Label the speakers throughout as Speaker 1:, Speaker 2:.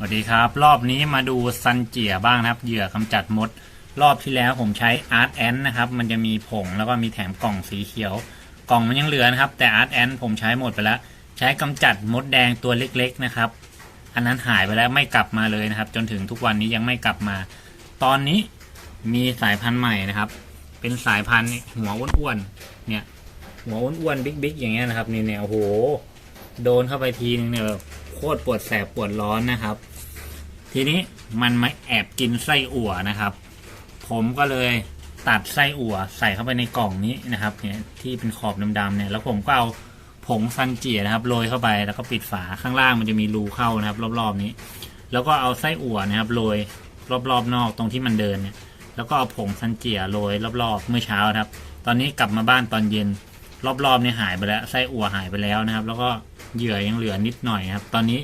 Speaker 1: สวัสดีครับ รอบนี้มาดูซันเจียบ้างนะครับ เหยื่อกำจัดมด รอบที่แล้วผมใช้อาร์ตแอนนะครับ มันจะมีผงแล้วก็มีแถมกล่องสีเขียว กล่องมันยังเหลือนะครับ แต่อาร์ตแอนผมใช้หมดไปแล้ว ใช้กำจัดมดแดงตัวเล็ก ๆ นะครับ อันนั้นหายไปแล้วไม่กลับมาเลยนะครับ จนถึงทุกวันนี้ยังไม่กลับมา ตอนนี้มีสายพันธุ์ใหม่นะครับ เป็นสายพันธุ์หัวอ้วนๆเนี่ย หัวอ้วนๆบิ๊กๆอย่างเงี้ยนะครับนี่เนี่ยโอ้โห โดนเข้าไปทีนึงเนี่ยแบบ โคตรปวดแสบปวดร้อนนะครับ ทีนี้มันมาแอบกินไส้อั่วนะครับ ผมก็เลยตัดไส้อั่วใส่เข้าไปในกล่องนี้นะครับเนี่ยที่เป็นขอบดำๆเนี่ยแล้วผมก็เอาผงซันเจียนะครับโรยเข้าไปแล้วก็ปิดฝาข้างล่างมันจะมีรูเข้านะครับ รอบๆนี้ แล้วก็เอาไส้อั่วนะครับโรยรอบๆนอกตรงที่มันเดินเนี่ยแล้วก็เอาผงซันเจียโรยรอบๆเมื่อเช้านะครับ ตอนนี้กลับมาบ้านตอนเย็นรอบๆเนี่ยหายไปแล้วไส้อั่วหายไปแล้วนะครับ แล้วก็ เหยื่อยังเหลือนิดหน่อยครับ ตอนนี้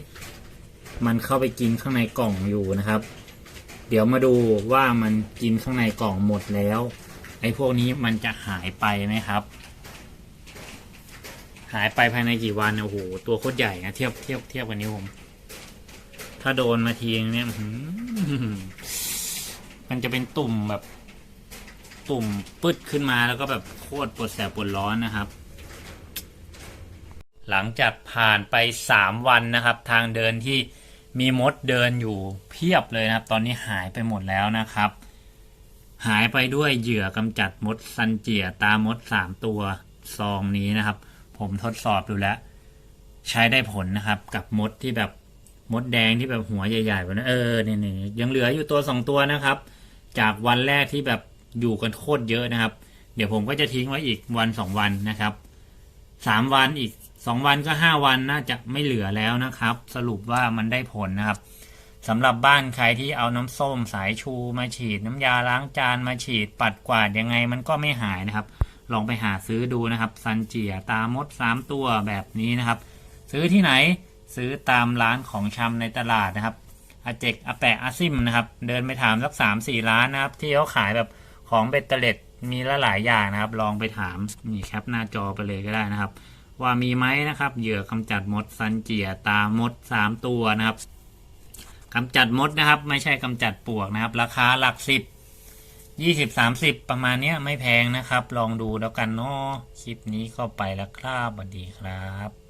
Speaker 1: มันเข้าไปกินข้างในกล่องอยู่นะครับ เดี๋ยวมาดูว่ามันกินข้างในกล่องหมดแล้ว ไอ้พวกนี้มันจะหายไปไหมครับ หายไปภายในกี่วันนะโอ้โหตัวโคตรใหญ่นะเทียบเทียบเทียบกับนิ้วผม ถ้าโดนมาทีนึงเนี่ยมันจะเป็นตุ่มแบบ ตุ่มปึ๊ดขึ้นมาแล้วก็แบบโคตรปวดแสบปวดร้อนนะครับ หลังจากผ่านไปสามวันนะครับ ทางเดินที่มีมดเดินอยู่เพียบเลยนะครับ ตอนนี้หายไปหมดแล้วนะครับ หายไปด้วยเหยื่อกำจัดมดซันเจียตามดสามตัวซองนี้นะครับ ผมทดสอบดูแล้ว ใช้ได้ผลนะครับ กับมดที่แบบมดแดงที่แบบหัวใหญ่ๆแบบนั้นเออเนี่ยเนี่ยยังเหลืออยู่ตัวสองตัวนะครับ จากวันแรกที่แบบอยู่กันโคตรเยอะนะครับ เดี๋ยวผมก็จะทิ้งไว้อีกวันสองวันนะครับสามวันอีก สองวันก็ห้าวันน่าจะไม่เหลือแล้วนะครับ สรุปว่ามันได้ผลนะครับสำหรับบ้านใครที่เอาน้ำส้มสายชูมาฉีด น้ำยาล้างจานมาฉีดปัดกวาดยังไงมันก็ไม่หายนะครับ ลองไปหาซื้อดูนะครับซันเจียตามดสามตัวแบบนี้นะครับ ซื้อที่ไหนซื้อตามร้านของชำในตลาดนะครับอาเจกอาแปะอาซิมนะครับ เดินไปถามสักสามสี่ร้านนะครับ ที่เขาขายแบบของเบ็ดเตล็ดมีละหลายอย่างนะครับ ลองไปถามนี่แคปหน้าจอไปเลยก็ได้นะครับ ว่ามีไหมนะครับ เหยื่อกำจัดมดซันเจียตามดสามตัวนะครับกำจัดมดนะครับ ไม่ใช่กำจัดปลวกนะครับ ราคาหลักสิบยี่สิบสามสิบประมาณเนี้ยไม่แพงนะครับ ลองดูแล้วกันเนาะคลิปนี้ก็ไปแล้วครับสวัสดีครับ